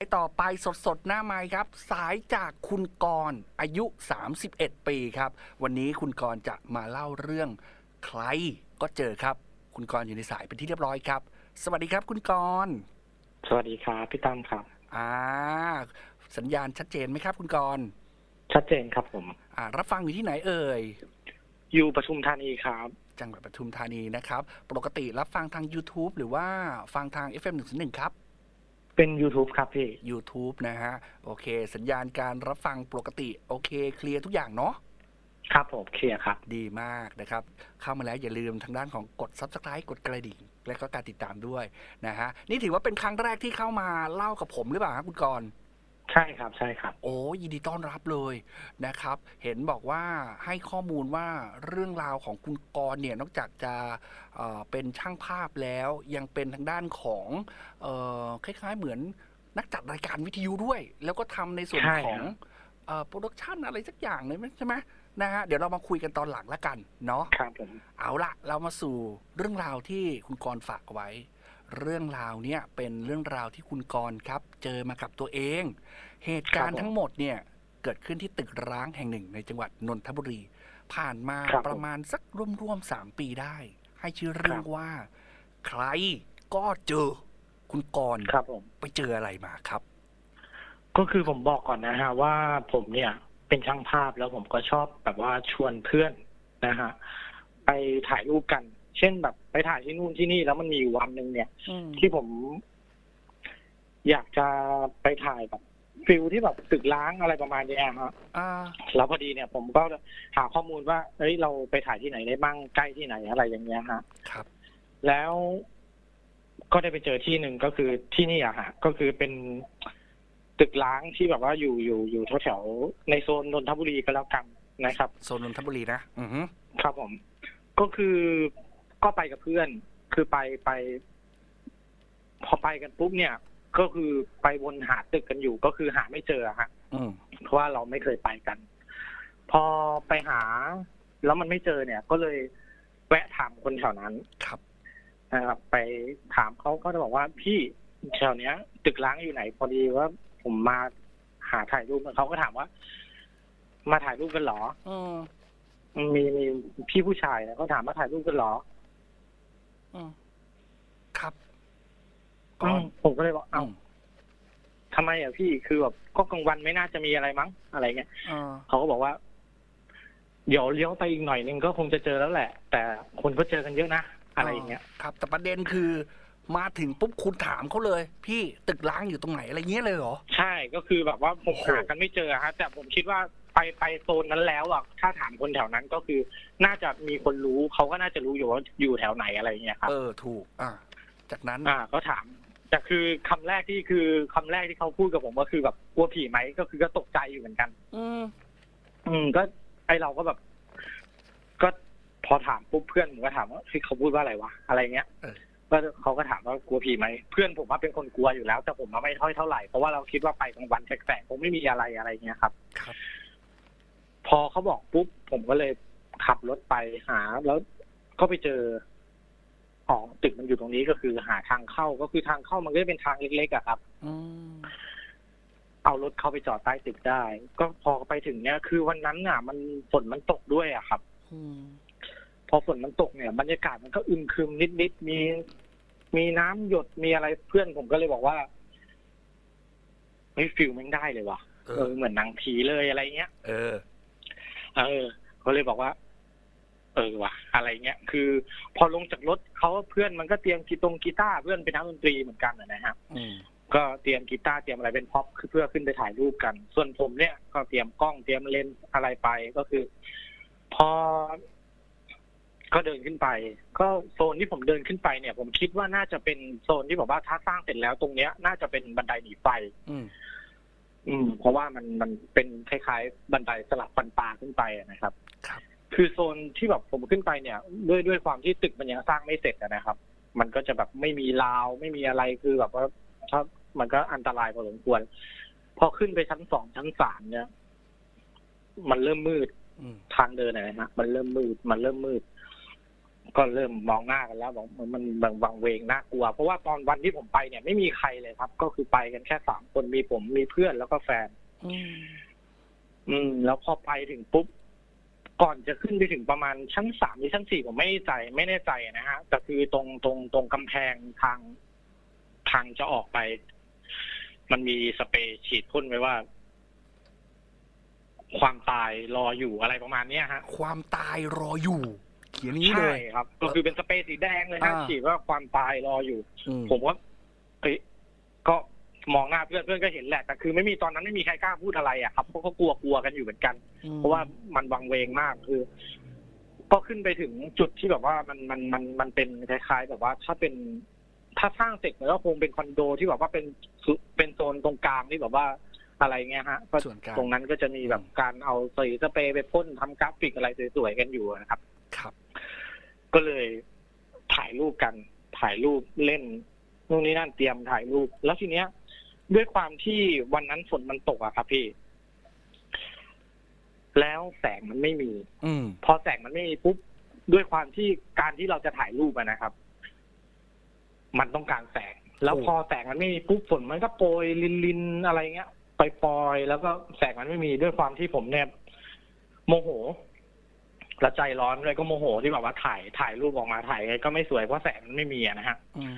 ไปต่อไปสดๆ หน้าไม้ครับ สายจากคุณกรณ์อายุ 31 ปีครับ วันนี้คุณกรณ์จะมาเล่าเรื่องใครก็เจอครับ คุณกรณ์อยู่ในสายเป็นที่เรียบร้อยครับ สวัสดีครับคุณกรณ์สวัสดีครับพี่ตั้มครับ อ่า สัญญาณชัดเจนไหมครับ คุณกรณ์ชัดเจนครับผม อ่า รับฟังอยู่ที่ไหนเอ่ย อยู่ปทุมธานีครับ จังหวัดปทุมธานีนะครับ ปกติรับฟังทาง YouTube หรือว่าฟังทาง FM 101ครับ เป็น YouTube ครับพี่ YouTube นะฮะ โอเค สัญญาณการรับฟังปกติ โอเค เคลียร์ทุกอย่างเนาะครับผมเคลียร์ครับ ดีมากนะครับ เข้ามาแล้วอย่าลืมทางด้านของกด Subscribe กดกระดิ่ง และก็การติดตามด้วยนะฮะ นี่ถือว่าเป็นครั้งแรกที่เข้ามาเล่ากับผมหรือเปล่าครับคุณกรณ์ใช่ครับใช่ครับ โอ้ยินดีต้อนรับเลยนะครับ เห็นบอกว่าให้ข้อมูลว่าเรื่องราวของคุณกรณ์เนี่ยนอกจากจะเอ่อเป็นช่างภาพแล้วยังเป็นทางด้านของเออคล้ายๆเหมือนนักจัดรายการวิทยุด้วย แล้วก็ทำในส่วนใช่ของครับโปรดักชันอะไรสักอย่างเลยใช่ไหมนะฮะเดี๋ยวเรามาคุยกันตอนหลังละกันเนาะครับผม เอาละเรามาสู่เรื่องราวที่คุณกรณ์ฝากเอาไว้ เรื่องราวเนี่ยเป็นเรื่องราวที่คุณกรณ์ครับ เจอมากับตัวเอง เหตุการณ์ทั้งหมดเนี่ยเกิดขึ้นที่ตึกร้างแห่งหนึ่งในจังหวัดนนทบุรี ผ่านมาประมาณสักร่วมๆสามปีได้ ให้ชื่อเรื่องว่า ใครก็เจอ คุณกรณ์ครับผม ไปเจออะไรมาครับ ก็คือผมบอกก่อนนะฮะว่าผมเนี่ยเป็นช่างภาพแล้วผมก็ชอบแบบว่าชวนเพื่อนนะฮะไปถ่ายรูปกัน เช่นแบบไปถ่ายที่นู่นที่นี่แล้วมันมีอยู่วันหนึ่งเนี่ยอืมที่ผม อยากจะไปถ่ายแบบฟิลที่แบบตึกล้างอะไรประมาณเนี้ยฮะอ่าแล้วพอดีเนี่ย ผมก็หาข้อมูลว่า เอ้ยเราไปถ่ายที่ไหนได้บ้างใกล้ที่ไหนอะไรอย่างเงี้ยฮะครับ แล้วก็ได้ไปเจอที่หนึ่งก็คือที่นี่อะฮะก็คือเป็นตึกล้างที่แบบว่าอยู่อยู่อยู่แถวๆในโซนนนทบุรีก็แล้วกันนะครับ โซนนนทบุรีนะอือฮึครับผม ก็คือ ก็ไปกับเพื่อน คือไปไป พอไปกันปุ๊บเนี่ย ก็คือไปวนหาตึกกันอยู่ ก็คือหาไม่เจออะฮะอืมเพราะว่าเราไม่เคยไปกัน พอไปหา แล้วมันไม่เจอเนี่ย ก็เลยแวะถามคนแถวนั้นครับนะครับไปถามเขาก็จะบอกว่าพี่แถวเนี้ย ตึกล้างอยู่ไหน พอดีว่าผมมาหาถ่ายรูปเขาก็ถามว่า มาถ่ายรูปกันเหรออืมมีมีพี่ผู้ชายนะเขาถามมาถ่ายรูปกันเหรออืม ครับอืมผมก็เลยบอกอืเอ้ามทำไมอะพี่คือแบบก็กลางวันไม่น่าจะมีอะไรมั้งอะไรเงี้ยอ่าเขาก็บอกว่า เดี๋ยวเลี้ยวไปอีกหน่อยนึงก็คงจะเจอแล้วแหละ แต่คนก็เจอกันเยอะนะอะไรอย่างเงี้ยครับ แต่ประเด็นคือ มาถึงปุ๊บคุณถามเขาเลย พี่ตึกล้างอยู่ตรงไหนอะไรเงี้ยเลยเหรอใช่ก็คือแบบว่าผมโอ้โหหากันไม่เจอฮะแต่ผมคิดว่า ไปไปโซนนั้นแล้วอะถ้าถามคนแถวนั้นก็คือน่าจะมีคนรู้เขาก็น่าจะรู้อยู่ว่าอยู่แถวไหนอะไรอย่างเงี้ยครับ เออถูก อ่า จากนั้นอ่าเขาถามแต่คือคำแรกที่คือคำแรกที่เขาพูดกับผมก็คือแบบกลัวผีไหมก็คือก็ตกใจอยู่เหมือนกัน อืมอืมก็ไอเราก็แบบ ก็พอถามปุ๊บเพื่อนผมก็ถามว่าเฮ้ยเขาพูดว่าอะไรวะอะไรเงี้ยเออก็เขาก็ถามว่ากลัวผีไหมเพื่อนผมว่าเป็นคนกลัวอยู่แล้ว แต่ผมว่าไม่ค่อยเท่าไหร่เพราะว่าเราคิดว่าไปกลางวันแสกๆคงไม่มีอะไรอะไรเงี้ยครับ ครับ พอเขาบอกปุ๊บผมก็เลยขับรถไปหา แล้วก็ไปเจออ๋อตึกมันอยู่ตรงนี้ก็คือหาทางเข้าก็คือทางเข้ามันก็จะเป็นทางเล็กๆอะครับอืมเอารถเข้าไปจอดใต้ตึกได้ ก็พอไปถึงเนี่ย คือวันนั้นน่ะ มันฝนมันตกด้วยอะครับอืมพอฝนมันตกเนี่ย บรรยากาศมันก็อึมครึมนิดๆมีมีน้ำหยดมีอะไรเพื่อนผมก็เลยบอกว่าเฮ้ยฟิลมันได้เลยว่ะเอเอออเหมือนหนังผีเลยอะไรเงี้ย เออ เออเขาเลยบอกว่า เออว่ะอะไรเงี้ยคือ พอลงจากรถเขาเพื่อนมันก็เตรียมกีตงกีตาร์เพื่อนเป็นนักดนตรีเหมือนกันนะนะฮะอืมก็เตรียมกีตาร์เตรียมอะไรเป็นพ็อปคือเพื่อขึ้นไปถ่ายรูปกัน ส่วนผมเนี่ย ก็เตรียมกล้องเตรียมเลนส์อะไรไปก็คือ พอ ก็เดินขึ้นไป ก็โซนที่ผมเดินขึ้นไปเนี่ย ผมคิดว่าน่าจะเป็นโซนที่แบบว่าถ้าสร้างเสร็จแล้วตรงเนี้ย น่าจะเป็นบันไดหนีไฟ อืมอืมเพราะว่ามันมันเป็นคล้ายๆ บันไดสลับฟันปลาขึ้นไปอะนะครับ ครับ คือโซนที่แบบผมขึ้นไปเนี่ย ด้วยด้วยความที่ตึกมันยังสร้างไม่เสร็จอะนะครับ มันก็จะแบบไม่มีราวไม่มีอะไรคือแบบว่าถ้ามันก็อันตรายพอสมควร พอขึ้นไปชั้นสองชั้นสามเนี่ย มันเริ่มมืดอืมทางเดินอะนะฮะมันเริ่มมืด มันเริ่มมืด ก็เริ่มมองหน้ากันแล้วบอกมันมันมันวังเวงน่ากลัว เพราะว่าตอนวันที่ผมไปเนี่ยไม่มีใครเลยครับ ก็คือไปกันแค่สามคนมีผมมีเพื่อนแล้วก็แฟน อืมอืมแล้วพอไปถึงปุ๊บก่อนจะขึ้นไปถึงประมาณชั้นสามหรือชั้นสี่ผมไม่แน่ใจไม่แน่ใจนะฮะแต่คือตรงตรงตรงกำแพงทาง ทางจะออกไป มันมีสเปรย์ฉีดพ่นไว้ว่า ความตายรออยู่อะไรประมาณเนี้ยฮะ ความตายรออยู่ เขียนอย่างนี้เลใช่ย ครับ ก็คือเป็นสเปรย์สีแดงเลยฮะอ่า ฉีดว่าความตายรออยู่ อืมผมว่าเอ้ยก็มองหน้าเพื่อนเพื่อนก็เห็นแหละแต่คือไม่มีตอนนั้นไม่มีใครกล้าพูดอะไรอะครับเพราะเขากลัวกลัวกันอยู่เหมือนกัน เพราะว่ามันวังเวงมากคือ ก็ขึ้นไปถึงจุดที่แบบว่ามันมันมันมันเป็นคล้ายๆ แบบว่า ถ้าเป็นถ้าสร้างเสร็จมันก็คงเป็นคอนโดที่แบบว่าเป็นสุเป็นโซนตรงกลางที่แบบว่าอะไรเงี้ยฮะก็ส่วนกลาง ตรงนั้นก็จะมีแบบการเอาสีสเปรย์ไปพ่นทำกราฟิกอะไรสวยๆกันอยู่นะครับครับ ก็เลยถ่ายรูปกัน ถ่ายรูปเล่นนู่นนี่นั่นเตรียมถ่ายรูป แล้วทีเนี้ย ด้วยความที่วันนั้นฝนมันตกอะครับพี่ แล้วแสงมันไม่มี อืมพอแสงมันไม่มีปุ๊บด้วยความที่การที่เราจะถ่ายรูปอะนะครับ มันต้องการแสง แล้วถูกพอแสงมันไม่มีปุ๊บฝนมันก็โปรยลินลินๆอะไรเงี้ยไปปล่อยๆแล้วก็แสงมันไม่มีด้วยความที่ผมเนี่ยโมโห และใจร้อนเลยก็โมโหที่แบบว่าถ่ายถ่ายรูปออกมาถ่ายไงก็ไม่สวยเพราะแสงมันไม่มีอะนะฮะอืม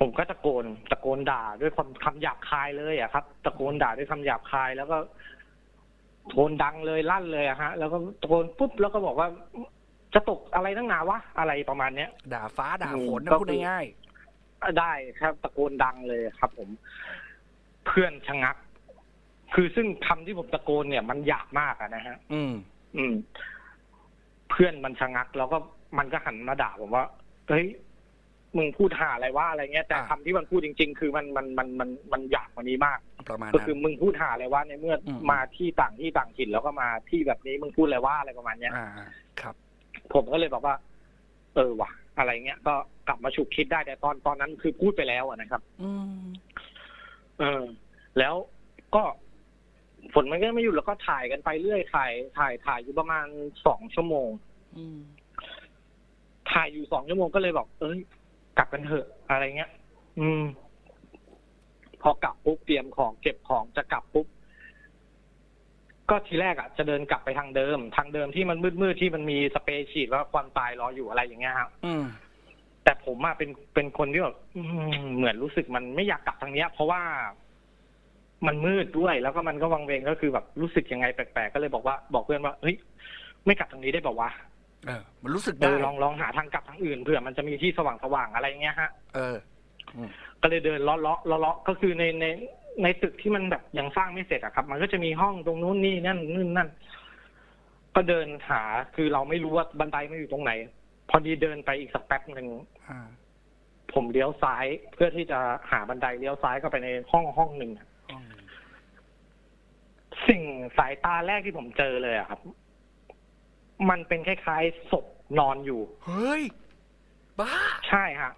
ผมก็ตะโกนตะโกนด่าด้วยความคำหยาบคายเลยอะครับ ตะโกนด่าด้วยคำหยาบคาย แล้วก็โทนดังเลยลั่นเลยอะฮะ แล้วก็ตะโกนปุ๊บแล้วก็บอกว่า จะตกอะไรตั้งหนาวะอะไรประมาณเนี้ยด่าฟ้าด่าฝนอืมนะก็พูดคือง่ายได้ครับตะโกนดังเลยครับ ผม เพื่อนชะงัก คือซึ่งคำที่ผมตะโกนเนี่ย มันหยาบมากอะนะฮะๆอืม อืม เพื่อนมันชะงัก แล้วก็มันก็หันมาด่าผมว่าเฮ้ยมึงพูดหาอะไรวะอะไรเงี้ยแต่อ่าคำที่มันพูดจริง ๆ คือมันมันมันมันมันหยาบกว่านี้มาก ประมาณก็นั้นคือมึงพูดหาอะไรวะในเมื่ออม มาที่ต่างที่ต่างถิ่นแล้วก็มาที่แบบนี้มึงพูดอะไรวะอะไรประมาณเนี้ย อ่าครับผมก็เลยบอกว่า เออว่ะ อะไรเงี้ยก็กลับมาฉุกคิดได้แต่ตอนตอนนั้นคือพูดไปแล้วอะนะครับ อืม เออ แล้วก็ ฝนมันก็ไม่หยุดแล้วก็ถ่ายกันไปเรื่อยถ่าย ถ่ายถ่ายอยู่ประมาณสองชั่วโมงอืมถ่ายอยู่สองชั่วโมงก็เลยบอก เอ้ย กลับกันเถอะอะไรเงี้ย อืม พอกลับปุ๊บเตรียมของเก็บของจะกลับปุ๊บก็ทีแรกอะจะเดินกลับไปทางเดิม ทางเดิมที่มันมืดๆที่มันมีสเปรย์ฉีดว่าความตายรออยู่อะไรอย่างเงี้ยครับอืมแต่ผมอะเป็นเป็นคนที่แบบอืมเหมือนรู้สึกมันไม่อยากกลับทางเนี้ย เพราะว่า มันมืดด้วย แล้วก็มันก็วังเวงก็คือแบบรู้สึกยังไงแปลกๆก็เลยบอกว่า บอกเพื่อนว่าเฮ้ยไม่กลับทางนี้ได้บอกว่าวะเออ มันรู้สึกเอได้อลองลองหาทางกลับทางอื่นเผื่อมันจะมีที่สว่างๆอะไรเงี้ยฮะ เออก็เลยเดินเลาะเลาะเลาะเลาะก็คือในในในตึกที่มันแบบยังสร้างไม่เสร็จอะครับ มันก็จะมีห้องตรงนู้นนี่นั่นนู่นนั่น ก็เดินหาคือเราไม่รู้ว่าบันไดมันอยู่ตรงไหน พอดีเดินไปอีกสักแป๊บหนึ่งอ่าผมเลี้ยวซ้ายเพื่อที่จะหาบันไดเลี้ยวซ้ายเข้าไปในห้องห้องหนึ่งอะอืม สิ่งสายตาแรกที่ผมเจอเลยอะครับ มันเป็นคล้ายๆศพนอนอยู่ เฮ้ย บ้า ใช่ฮะ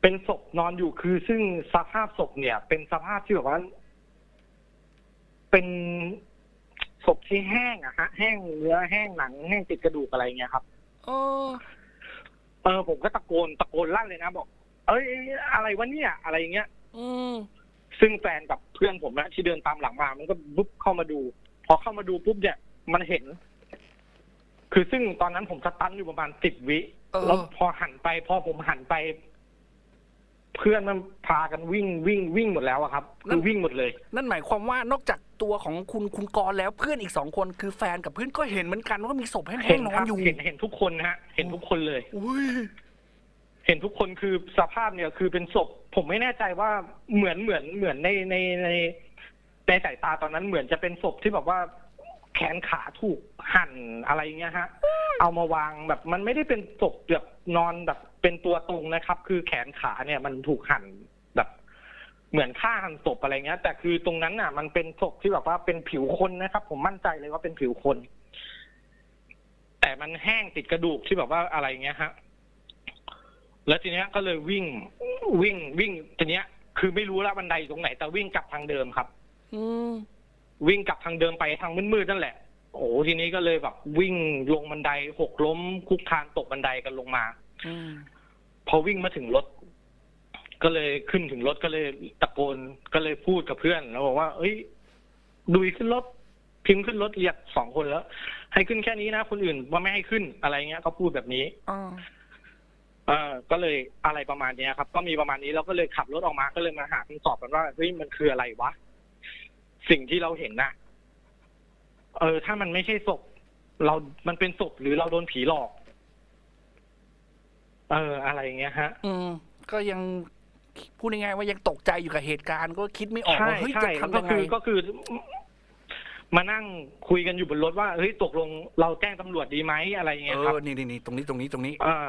เป็นศพนอนอยู่คือซึ่งสภาพศพเนี่ย เป็นสภาพที่แบบว่า เป็นศพที่แห้งอะฮะ แห้งเนื้อแห้งหนังแห้งติดกระดูกอะไรเงี้ยครับเออเออผมก็ตะโกนตะโกนลั่นเลยนะบอก เอ้ยอะไรวะเนี่ย อะไรเงี้ย อืม ซึ่งแฟนกับเพื่อนผมนะที่เดินตามหลังมา มันก็บุ๊บเข้ามาดู พอเข้ามาดูปุ๊บเนี่ย มันเห็น คือซึ่งตอนนั้นผมสตันอยู่ประมาณสิบวิเออ แล้วพอหันไป พอผมหันไป เพื่อนมันพากันวิ่งวิ่งวิ่งหมดแล้วอะครับคือวิ่งหมดเลย นั่นหมายความว่านอกจากตัวของคุณคุณกรณ์แล้วเพื่อนอีกสองคนคือแฟนกับเพื่อนก็เห็นเหมือนกันว่ามีศพแห้เห็งนๆนอคนรับอยู่เห็นเห็นทุกคนนะฮะ เห็นทุกคนเลย อุ้ย เห็นทุกคนคือสภาพเนี่ยคือเป็นศพ ผมไม่แน่ใจว่าเหมือนเหมือนเหมือนในในในในสายตาตอนนั้นเหมือนจะเป็นศพที่แบบว่า แขนขาถูกหั่นอะไรอย่างเงี้ยฮะ เอามาวางแบบมันไม่ได้เป็นศพแบบนอนแบบเป็นตัวตรงนะครับ คือแขนขาเนี่ยมันถูกหั่นแบบ เหมือนฆ่าหันศพอะไรเงี้ย แต่คือตรงนั้นน่ะ มันเป็นศพที่แบบว่าเป็นผิวคนนะครับ ผมมั่นใจเลยว่าเป็นผิวคน แต่มันแห้งติดกระดูกที่แบบว่าอะไรเงี้ยฮะ แล้วทีเนี้ยก็เลยวิ่งวิ่งวิ่งทีเนี้ย คือไม่รู้แล้วบันไดอยู่ตรงไหน แต่วิ่งกลับทางเดิมครับ อืมวิ่งกลับทางเดิมไปทางมืดๆนั่นแหละ โอ้โหทีนี้ก็เลยแบบวิ่งลงบันไดหกล้มคุกคานตกบันไดกันลงมา อืมพอวิ่งมาถึงรถ ก็เลยขึ้นถึงรถก็เลยตะโกนก็เลยพูดกับเพื่อนแล้วบอกว่า เอ้ยดุยขึ้นรถพิมพ์ขึ้นรถเรียกสองคนแล้ว ให้ขึ้นแค่นี้นะคนอื่นว่าไม่ให้ขึ้นอะไรเงี้ย ก็พูดแบบนี้อ่า เออก็เลยอะไรประมาณเนี้ยครับ ก็มีประมาณนี้เราก็เลยขับรถออกมาก็เลยมาหาคำตอบกันว่าเฮ้ยมันคืออะไรวะสิ่งที่เราเห็นน่ะ เออ ถ้ามันไม่ใช่ศพเรา มันเป็นศพหรือเราโดนผีหลอก เออ อะไรอย่างเงี้ยฮะ อืม ก็ยังพูดง่ายๆว่ายังตกใจอยู่กับเหตุการณ์ก็คิดไม่ออกใช่ว่าเฮ้ยใช่จะแล้วทำก็ยังไงคือก็คือ มานั่งคุยกันอยู่บนรถว่าเฮ้ยตกลงเราแจ้งตำรวจดีไหมอะไรอย่างเงี้เอยครับอนี่นี่นี่ตรงนี้ตรงนี้ตรงนี้ เออ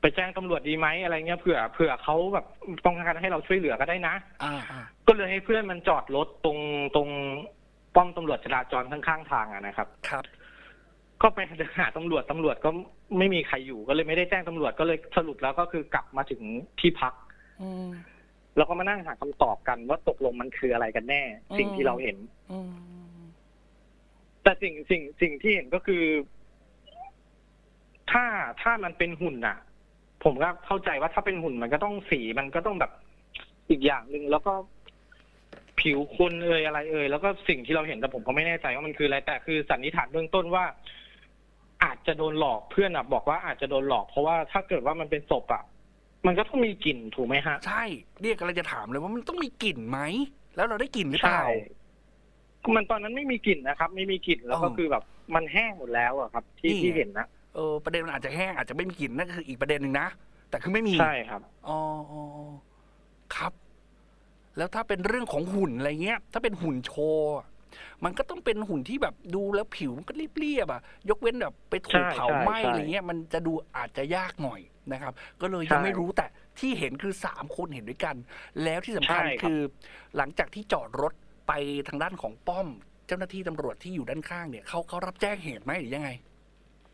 ไปแจ้งตำรวจดีไหมอะไรเงี้ยเผื่อเผื่อเขาแบบต้องการให้เราช่วยเหลือก็ได้นะ อ่าอ่าก็เลยให้เพื่อนมันจอดรถตรงตรงป้อมตำรวจจราจรข้างๆทางอะนะครับ ครับ ก็ไปหาตำรวจตำรวจก็ไม่มีใครอยู่ก็เลยไม่ได้แจ้งตำรวจก็เลยสรุปแล้วก็คือกลับมาถึงที่พัก อืม แล้วก็มานั่งหาคำตอบกันว่าตกลงมันคืออะไรกันแน่ อืม สิ่งที่เราเห็น อืมแต่สิ่งสิ่งสิ่งที่เห็นก็คือ ถ้าถ้ามันเป็นหุ่นน่ะ ผมก็เข้าใจว่าถ้าเป็นหุ่นมันก็ต้องสีมันก็ต้องแบบอีกอย่างหนึ่งแล้วก็ผิวคนเอ่ยอะไรเอ่ยแล้วก็สิ่งที่เราเห็นแต่ผมก็ไม่แน่ใจว่ามันคืออะไรแต่คือสันนิษฐานเบื้องต้นว่า อาจจะโดนหลอกเพื่อนอะบอกว่าอาจจะโดนหลอก เพราะว่าถ้าเกิดว่ามันเป็นศพอะมันก็ต้องมีกลิ่นถูกไหมฮะ ใช่เรียกอะไรจะถามเลยว่ามันต้องมีกลิ่นไหม แล้วเราได้กลิ่นหรือเปล่า มันตอนนั้นไม่มีกลิ่นนะครับ ไม่มีกลิ่นแล้วก็อ๋อคือแบบมันแห้งหมดแล้วอะครับ ที่นี่ ที่เห็นนะ เออประเด็นมันอาจจะแห้งอาจจะไม่มีกลิ่นนั่นก็คืออีกประเด็นหนึ่งนะแต่คือไม่มีใช่ครับอ๋ออ๋ออ๋อครับ แล้วถ้าเป็นเรื่องของหุ่นอะไรเงี้ย ถ้าเป็นหุ่นโชว์อะมันก็ต้องเป็นหุ่นที่แบบดูแล้วผิวมันก็เรียบๆอะ ยกเว้นแบบไปถูกใช่เผาใช่ไหม้ใช่อะไรเงี้ย มันจะดูอาจจะยากหน่อยนะครับ ก็เลยใช่ยังไม่รู้แต่ที่เห็นคือสามคนเห็นด้วยกัน แล้วที่สำคัญใช่ครับคือ หลังจากที่จอดรถไปทางด้านของป้อม เจ้าหน้าที่ตำรวจที่อยู่ด้านข้างเนี่ยเขาเขารับแจ้งเหตุไหมหรือยังไง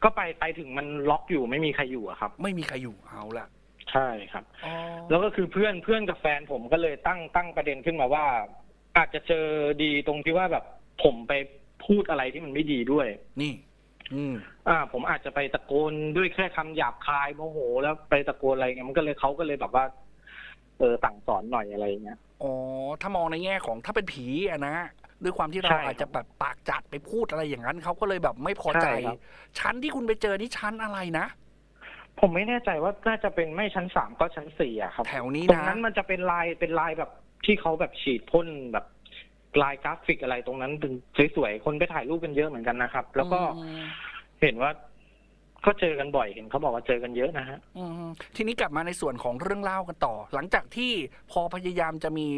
ก็ไปไปถึงมันล็อกอยู่ไม่มีใครอยู่อะครับ ไม่มีใครอยู่เอาละใช่ครับ อ๋อแล้วก็คือเพื่อนเพื่อนกับแฟนผมก็เลยตั้งตั้งประเด็นขึ้นมาว่า อาจจะเจอดีตรงที่ว่าแบบผมไปพูดอะไรที่มันไม่ดีด้วย นี่ อืม อ่า ผมอาจจะไปตะโกนด้วยแค่คำหยาบคายโมโห แล้วไปตะโกนอะไรเงี้ยมันก็เลยเขาก็เลยแบบว่า เออสั่งสอนหน่อยอะไรเงี้ย อ๋อ ถ้ามองในแง่ของถ้าเป็นผีอะนะ ด้วยความที่เราใช่ครับอาจจะแบบปากจัดไปพูดอะไรอย่างนั้นเขาก็เลยแบบไม่พอใจใช่ครับชั้นที่คุณไปเจอนี่ชั้นอะไรนะผมไม่แน่ใจว่าน่าจะเป็นไม่ชั้นสามก็ชั้นสี่อะครับแถวนี้ตรงนะนั้นมันจะเป็นลายเป็นลายแบบที่เขาแบบฉีดพ่นแบบลายกราฟิกอะไรตรงนั้นเป็นสวยๆคนไปถ่ายรูปกันเยอะเหมือนกันนะครับ แล้วก็อืมเห็นว่า ก็เจอกันบ่อยเห็นเขาบอกว่าเจอกันเยอะนะฮะอืมทีนี้กลับมาในส่วนของเรื่องเล่ากันต่อ หลังจากที่พอพยายามจะมี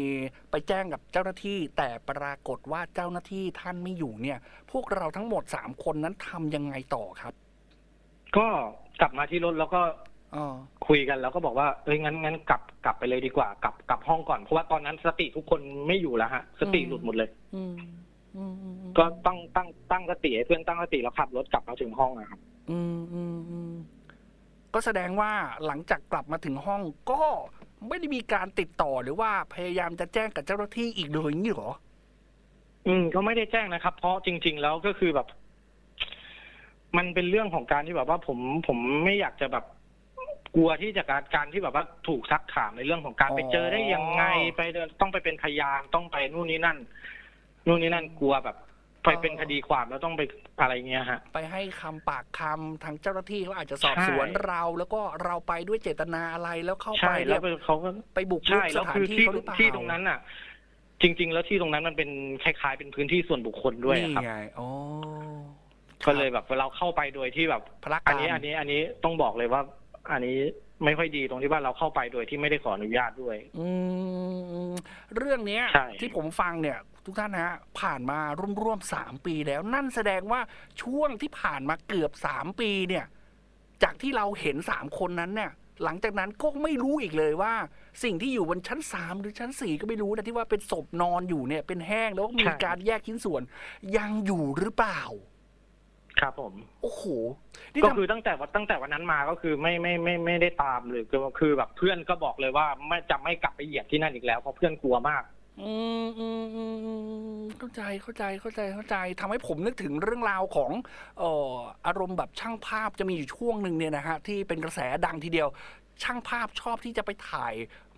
ไปแจ้งกับเจ้าหน้าที่ แต่ปรากฏว่าเจ้าหน้าที่ท่านไม่อยู่เนี่ย พวกเราทั้งหมดสามคนนั้นทำยังไงต่อครับก็กลับมาที่รถแล้วก็อ๋อคุยกันแล้วก็บอกว่าเอ้ยงั้นงั้นกลับกลับไปเลยดีกว่ากลับกลับห้องก่อนเพราะว่าตอนนั้นสติทุกคนไม่อยู่แล้วฮะสติหลุดหมดเลย อืมอืมอืมก็ตั้งตั้งตั้งสติให้เพื่อนตั้งสติแล้วขับรถกลับมาถึงห้องนะครับ อืมอืมอืมก็แสดงว่าหลังจากกลับมาถึงห้องก็ไม่ได้มีการติดต่อหรือว่าพยายามจะแจ้งกับเจ้าหน้าที่อีกเลยอย่างนี้เหรอ อืมก็ไม่ได้แจ้งนะครับ เพราะจริง ๆ แล้วก็คือแบบ มันเป็นเรื่องของการที่แบบว่าผมผมไม่อยากจะแบบกลัวที่จะการการที่แบบว่าถูกซักถามในเรื่องของการอ๋อ ไปเจอได้ยังไงไปเดินต้องไปเป็นพยานต้องไปนู่นนี่นั่น นู่นนี่นั่นกลัวแบบ ไปเป็นคดีความแล้วต้องไปอะไรเงี้ยฮะ ไปให้คำปากคำทางเจ้าหน้าที่เขาอาจจะสอบสวนใช่ เรา แล้วก็เราไปด้วยเจตนาอะไรแล้วเข้าไปใช่แล้เนี่วยเขาก็ ไปบุกรุใช่กสแล้วถานคือที่ที่เขาหรือเปล่าที่ตรงนั้นน่ะ จริง ๆ แล้วที่ตรงนั้นมันเป็นคล้ายๆ เป็นพื้นที่ส่วนบุคคลด้วยนี่ครับไงอ๋อก็เลยแบบเราเข้าไปโดยที่แบบพระอักานรนี้อันนี้อันนี้ต้องบอกเลยว่า อันนี้ไม่ค่อยดีตรงที่ว่าเราเข้าไปโดยที่ไม่ได้ขออนุญาตด้วย อืมเรื่องเนี้ย ใช่ ที่ผมฟังเนี่ย ทุกท่านนะฮะผ่านมาร่วมๆสามปีแล้ว นั่นแสดงว่าช่วงที่ผ่านมาเกือบสามปีเนี่ย จากที่เราเห็นสามคนนั้นเนี่ย หลังจากนั้นก็ไม่รู้อีกเลยว่า สิ่งที่อยู่บนชั้นสามหรือชั้นสี่ก็ไม่รู้นะที่ว่าเป็นศพนอนอยู่เนี่ย เป็นแห้งแล้วก็มีใช่การแยกชิ้นส่วน ยังอยู่หรือเปล่า ครับผม โอ้โหนี่ก็ทำคือตั้งแต่วันตั้งแต่วันนั้นมาก็คือไม่ไม่ไม่ไม่ได้ตามเลยคือคือแบบเพื่อนก็บอกเลยว่าไม่จะไม่กลับไปเหยียบที่นั่นอีกแล้วเพราะเพื่อนกลัวมาก อืมอืมอืมอืมเข้าใจเข้าใจเข้าใจเข้าใจทำให้ผมนึกถึงเรื่องราวของเอ่ออารมณ์แบบช่างภาพจะมีอยู่ช่วงหนึ่งเนี่ยนะฮะที่เป็นกระแสดังทีเดียว ช่างภาพชอบที่จะไปถ่าย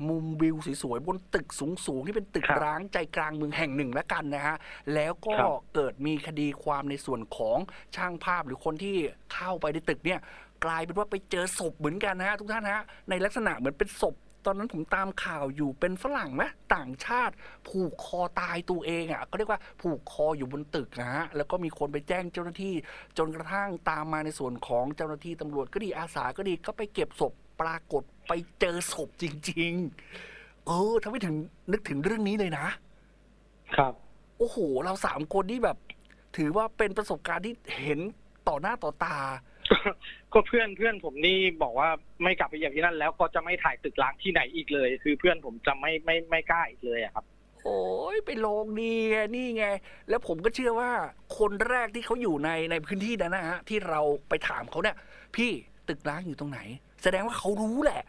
มุมวิวสวยๆบนตึกสูงๆที่เป็นตึกครับร้างใจกลางเมืองแห่งหนึ่งแล้วกันนะฮะแล้วก็ครับ เกิดมีคดีความในส่วนของช่างภาพหรือคนที่เข้าไปในตึกเนี่ย กลายเป็นว่าไปเจอศพเหมือนกันนะฮะทุกท่านฮะในลักษณะเหมือนเป็นศพ ตอนนั้นผมตามข่าวอยู่เป็นฝรั่งไหมต่างชาติผูกคอตายตัวเองอะก็เรียกว่าผูกคออยู่บนตึกนะฮะแล้วก็มีคนไปแจ้งเจ้าหน้าที่ จนกระทั่งตามมาในส่วนของเจ้าหน้าที่ตำรวจก็ดีอาสาก็ดีก็ไปเก็บศพปรากฏไปเจอศพจริง ๆ เออทำให้ถึงนึกถึงเรื่องนี้เลยนะ ครับ โอ้โห เราสามคนนี่แบบ ถือว่าเป็นประสบการณ์ที่เห็นต่อหน้าต่อตา ก็เพื่อนเพื่อนผมนี่บอกว่าไม่กลับไปอย่างที่นั่น แล้วก็จะไม่ถ่ายตึกร้างที่ไหนอีกเลย คือเพื่อนผมจะไม่ไม่ไม่กล้าอีกเลยอะครับ โอ้ยไปลงดีไงนี่ไง แล้วผมก็เชื่อว่าคนแรกที่เขาอยู่ในในพื้นที่นั้นนะฮะที่เราไปถามเขาเนี่ย พี่ตึกร้างอยู่ตรงไหน แสดงว่าเขารู้แหละ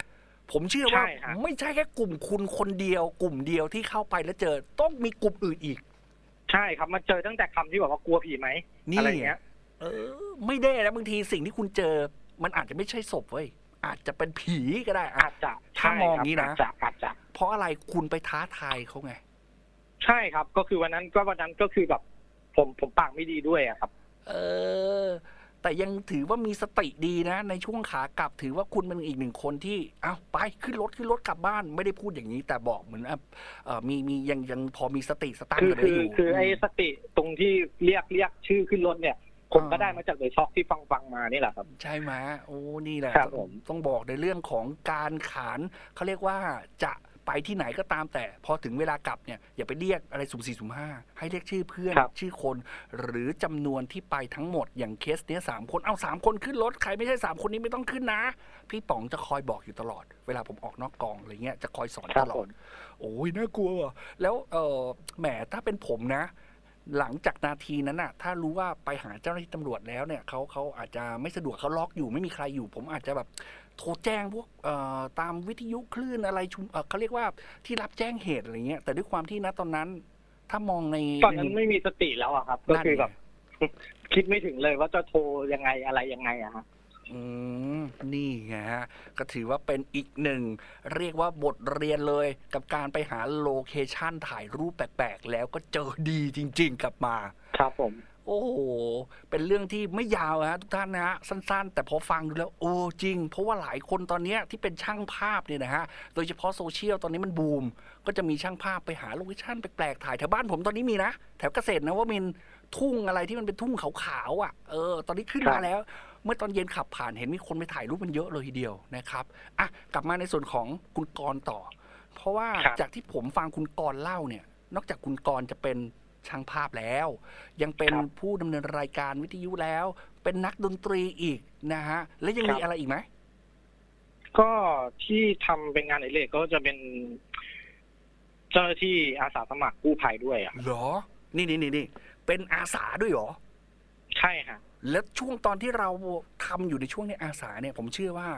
ผมเชื่อว่า ใช่ฮะ ไม่ใช่แค่กลุ่มคุณคนเดียว กลุ่มเดียวที่เข้าไปแล้วเจอต้องมีกลุ่มอื่นอีก ใช่ครับมาเจอตั้งแต่คำที่บอกว่ากลัวผีไหมนี่อะไรอย่างเงี้ย เออ ไม่แน่นะบางทีสิ่งที่คุณเจอ มันอาจจะไม่ใช่ศพเว้ยอาจจะเป็นผีก็ได้อะอาจจะถ้ามองใช่ครับงี้นะอาจจะอาจจะเพราะอะไรคุณไปท้าทายเขาไง ใช่ครับ ก็คือวันนั้นก็วันนั้นก็คือแบบ ผมผมปากไม่ดีด้วยอะครับ เออ แต่ยังถือว่ามีสติดีนะ ในช่วงขากลับถือว่าคุณเป็นอีกหนึ่งคนที่อ้าวไปขึ้นรถขึ้นรถกลับบ้านไม่ได้พูดอย่างนี้ แต่บอกเหมือนอะเออมีมียังยังพอมีสติสตังค์คือกันได้คืออยู่คือไอ้มสติตรงที่เรียกเรียกชื่อขึ้นรถเนี่ย ผมอ่าก็ได้มาจากเดอะช็อกที่ฟังฟังมานี่แหละครับ ใช่ไหมโอ้นี่แหละครับต้องผมต้องบอกในเรื่องของการขานเขาเรียกว่าจะไปที่ไหนก็ตามแต่ พอถึงเวลากลับเนี่ยอย่าไปเรียกอะไรสุ่มสี่สุ่มห้าให้เรียกชื่อเพื่อนครับชื่อคน หรือจำนวนที่ไปทั้งหมดอย่างเคสเนี้ยสามคนเอาสามคนขึ้นรถใครไม่ใช่สามคนนี้ไม่ต้องขึ้นนะ พี่ป๋องจะคอยบอกอยู่ตลอด เวลาผมออกนอกกองอะไรเงี้ยจะคอยสอนครัตบลอผดมโอ้ยน่ากลัวว่ะแล้วเออแหมถ้าเป็นผมนะ หลังจากนาทีนั้นน่ะ ถ้ารู้ว่าไปหาเจ้าหน้าที่ตำรวจแล้วเนี่ยเขาเขาอาจจะไม่สะดวกเขาล็อกอยู่ไม่มีใครอยู่ ผมอาจจะแบบโทรแจ้งพวกเอ่อตามวิทยุคลื่นอะไรชุมเอ่อเขาเรียกว่าที่รับแจ้งเหตุอะไรเงี้ยแต่ด้วยความที่ณตอนนั้น ถ้ามองในตอนนั้นไม่มีสติแล้วอะครับ ก็คือแบบนั่นไงคิดไม่ถึงเลยว่าจะโทรยังไงอะไรยังไงอะฮะ อืมนี่ไงฮะ ก็ถือว่าเป็นอีกหนึ่ง เรียกว่าบทเรียนเลยกับการไปหาโลเคชั่นถ่ายรูปแปลกๆ แล้วก็เจอดีจริง ๆ กลับมา ครับผม โอ้โห เป็นเรื่องที่ไม่ยาวฮะทุกท่านนะฮะสั้นๆ แต่พอฟังดูแล้วโอ้จริง เพราะว่าหลายคนตอนเนี้ยที่เป็นช่างภาพเนี่ยนะฮะ โดยเฉพาะโซเชียลตอนนี้มันบูม ก็จะมีช่างภาพไปหาโลเคชั่นแปลกๆถ่ายแถวบ้านผมตอนนี้มีนะ แถวเกษตรนะว่ามินทร์ทุ่งอะไรที่มันเป็นทุ่งขาวๆอะ เออ ตอนนี้ขึ้นครัมาบแล้ว เมื่อตอนเย็นขับผ่านเห็นมีคนไปถ่ายรูปมันเยอะเลยทีเดียวนะครับอะกลับมาในส่วนของคุณกรณ์ต่อ เพราะว่าครับจากที่ผมฟังคุณกรณ์เล่าเนี่ย นอกจากคุณกรณ์จะเป็นช่างภาพแล้ว ยังเป็นผู้ดำเนินรายการวิทยุแล้ว เป็นนักดนตรีอีกนะฮะและยังมีอะไรอีกไหมก็ที่ทำเป็นงานอดิเรกก็จะเป็น เจ้าหน้าที่อาสาสมัครกู้ภัยด้วยอะเหรอ นี่นี่นี่นี่เป็นอาสาด้วยเหรอ ใช่ฮะ แล้วช่วงตอนที่เราทำอยู่ในช่วงในอาสาเนี่ยผมเชื่อว่า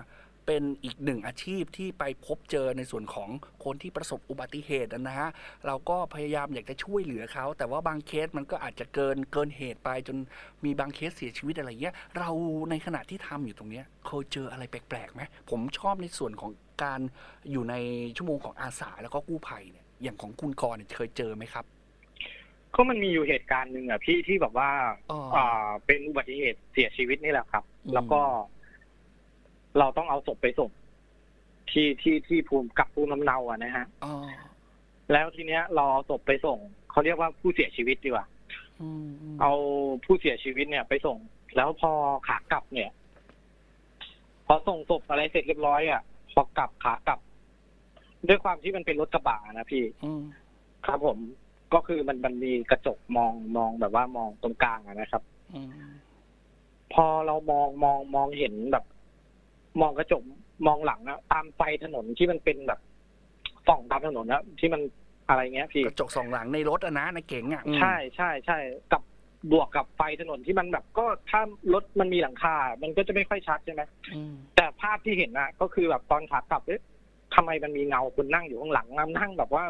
เป็นอีกหนึ่งอาชีพที่ไปพบเจอในส่วนของคนที่ประสบอุบัติเหตุนะฮะเราก็พยายามอยากจะช่วยเหลือเขา แต่ว่าบางเคสมันก็อาจจะเกินเกินเหตุไปจนมีบางเคสเสียชีวิตอะไรเงี้ยเราในขณะที่ทำอยู่ตรงเนี้ยเคยเจออะไรแปลกๆไหมผมชอบในส่วนของการอยู่ในชั่วโมงของอาสาแล้วก็กู้ภัยเนี่ยอย่างของคุณกรณ์เคยเจอไหมครับ ก็มันมีอยู่เหตุการณ์หนึ่งอะพี่ที่แบบว่าอ๋ออ่าเป็นอุบัติเหตุเสียชีวิตนี่แหละครับ อืม แล้วก็ เราต้องเอาศพไปส่งที่ที่ที่ภูมิกับภูมิลำเนาอะนะฮะ อ๋อแล้วทีเนี้ยเราเอาศพไปส่งเขาเรียกว่าผู้เสียชีวิตดีกว่า อืมมเอาผู้เสียชีวิตเนี่ยไปส่ง แล้วพอขากลับเนี่ย พอส่งศพอะไรเสร็จเรียบร้อยอะพอกลับขากลับ ด้วยความที่มันเป็นรถกระบะนะพี่ อืมครับผม ก็คือมันมันมีกระจกมองมองแบบว่ามองตรงกลางอะนะครับ อืมพอเรามองมองมองเห็นแบบ มองกระจกมองหลังอะตามไฟถนนที่มันเป็นแบบส่องตามถนนนะที่มันอะไรเงี้ยพี่ กระจกสองหลังในรถอะนะในเก๋งอะอืมใช่ใช่ใช่กับบวกกับไฟถนนที่มันแบบ ก็ถ้ารถมันมีหลังคา มันก็จะไม่ค่อยชัดใช่ไหมอืมแต่ภาพที่เห็นนะก็คือแบบตอนขากลับเอ๊ะทำไมมันมีเงาคนนั่งอยู่ข้างหลังนั่งแบบว่า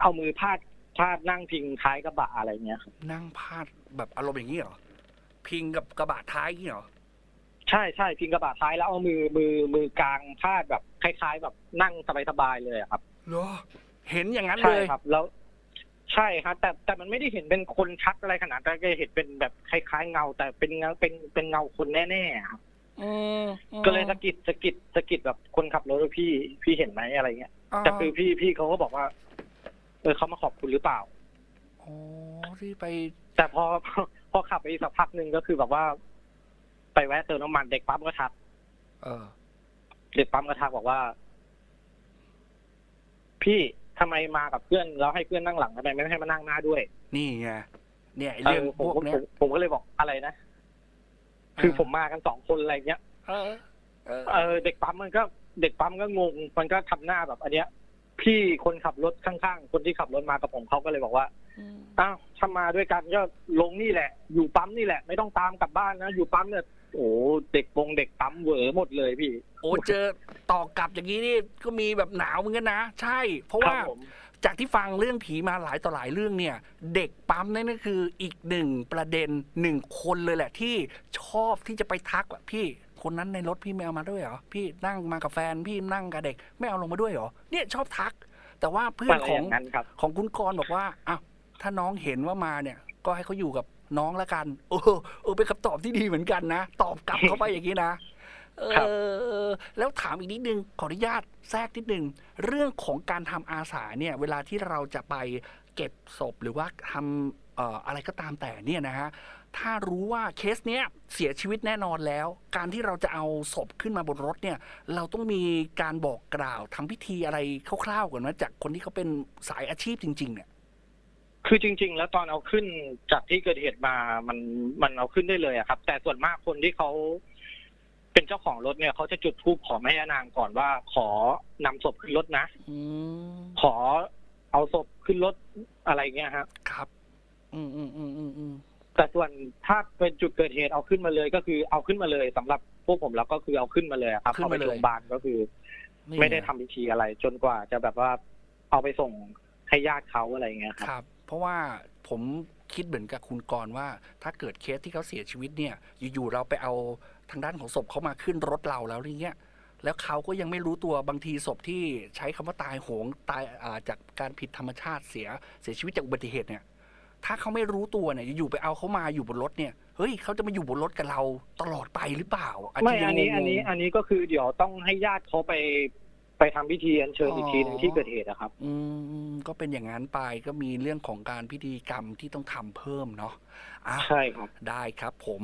เอามือพาดถ พาดนั่งพิงท้ายกระบะอะไรเงี้ยครับนั่งพาดแบบอารมณ์อย่างนี้เหรอพิงกับกระบะท้ายอย่างนี้เหรอใช่ใช่พิงกระบะท้ายแล้วเอามือมือมือกลางพาดแบบคล้าย ๆ แบบนั่งสบายๆเลยอะครับเหรอเห็นอย่างนั้นใช่เลยครับ แล้ว ใช่ครับ แต่แต่มันไม่ได้เห็นเป็นคนชัดอะไรขนาดนั้นก็เห็นเป็นแบบคล้ายๆเงา แต่เป็นเงาเป็นเป็นเงาคนแน่ๆครับ อืมอืมก็เลยสะกิดสะกิดสะกิดแบบคนขับรถว่าพี่พี่เห็นไหมอะไรเงี้ย แต่คือพี่พี่เขาก็บอกว่า เออเขามาขอบคุณหรือเปล่า อ๋อที่ไป แต่พอพอขับไปอีกสักพักหนึ่งก็คือแบบว่า ไปแวะเติมน้ำมันเด็กปั๊มก็ทักเออ เด็กปั๊มก็ทักบอกว่า พี่ทำไมมากับเพื่อนแล้วให้เพื่อนนั่งหลังทำไมไม่ให้มานั่งหน้าด้วยนี่ไงเนี่ยไอ้เรื่องเออพผมวกก็เนี้ผยมผมก็เลยบอกอะไรนะคือผมมากันสองคนอะไรเงี้ยเออเออ เออ เด็กปั๊มมันก็ เด็กปั๊มก็งง มันก็ทำหน้าแบบอันเนี้ย พี่คนขับรถข้างๆ คนที่ขับรถมากับผมเขาก็เลยบอกว่ามอ้าวถ้ามาด้วยกันก็ลงนี่แหละ อยู่ปั๊มนี่แหละ ไม่ต้องตามกลับบ้านนะ อยู่ปั๊มเนี่ยโอ้เด็กปงเด็กปั๊มเหวอหมดเลยพี่ โอ้เจอต่อกลับอย่างนี้นี่ก็มีแบบหนาวเหมือนกันนะ ใช่ เพราะครัว่าบผมจากที่ฟังเรื่องผีมาหลายต่อหลายเรื่องเนี่ย เด็กปั๊มนั่นก็คืออีกหนึ่งประเด็นหนึ่งคนเลยแหละที่ชอบที่จะไปทักว่าพี่ คนนั้นในรถพี่ไม่เอามาด้วยเหรอพี่นั่งมากับแฟนพี่นั่งกับเด็ก ไม่เอาลงมาด้วยเหรอเนี่ยชอบทัก แต่ว่าเพื่อนอะไรขอองย่างนั้นครับของคุณกรณ์บอกว่าอ้าวถ้าน้องเห็นว่ามาเนี่ย ก็ให้เขาอยู่กับน้องละกัน เออเออเป็นคำตอบที่ดีเหมือนกันนะ ตอบกลับเข้าไปอย่างนี้นะเอครับอแล้วถามอีกนิดนึงขออนุญาตแทรกนิดนึงเรื่องของการทำอาสาเนี่ย เวลาที่เราจะไปเก็บศพหรือว่าทำเอ่ออะไรก็ตามแต่เนี่ยนะฮะถ้ารู้ว่าเคสเนี้ยเสียชีวิตแน่นอนแล้ว การที่เราจะเอาศพขึ้นมาบนรถเนี่ย เราต้องมีการบอกกล่าวทำพิธีอะไรคร่าวๆก่อนนะจากคนที่เขาเป็นสายอาชีพจริง ๆ เนี่ย คือจริง ๆ แล้วตอนเอาขึ้นจากที่เกิดเหตุมามันมันเอาขึ้นได้เลยอะครับ แต่ส่วนมากคนที่เขาเป็นเจ้าของรถเนี่ยเขาจะจุดธูปขอแม่ย่านางก่อนว่า ขอนำศพขึ้นรถนะอืมขอเอาศพขึ้นรถอะไรเงี้ยฮะครับ อืมอืมอืมอืมอืมแต่ส่วนถ้าเป็นจุดเกิดเหตุเอาขึ้นมาเลยก็คือเอาขึ้นมาเลยสำหรับพวกผมแล้วก็คือเอาขึ้นมาเลยอะครับขึ้นเอามาไปเลย โรงพยาบาลก็คือ นี่ไม่ได้ทำพิธีอะไร จนกว่าจะแบบว่าเอาไปส่งให้ญาติเขาอะไรเงี้ยครับครับ เพราะว่าผมคิดเหมือนกับคุณกรณ์ว่า ถ้าเกิดเคสที่เขาเสียชีวิตเนี่ย อยู่ๆเราไปเอาทางด้านของศพเขามาขึ้นรถเราแล้วอย่างเงี้ยแล้วเขาก็ยังไม่รู้ตัวบางทีศพที่ใช้คำว่าตายโหงตายอ่าจากการผิดธรรมชาติเสียเสียชีวิตจากอุบัติเหตุเนี่ย ถ้าเขาไม่รู้ตัวเนี่ยอยู่ๆไปเอาเขามาอยู่บนรถเนี่ยเฮ้ยเขาจะมาอยู่บนรถกับเราตลอดไปหรือเปล่าไม่จะอันยังนี้งงๆอันนี้อันนี้ก็คือเดี๋ยวต้องให้ญาติเขาไปไปทำพิธีอัญเชิญอีกทีหนึงที่เกิดเหตุอะครับ อืมก็เป็นอย่างนั้นไปก็มีเรื่องของการพิธีกรรมที่ต้องทำเพิ่มเนาะอะใช่ครับได้ครับผม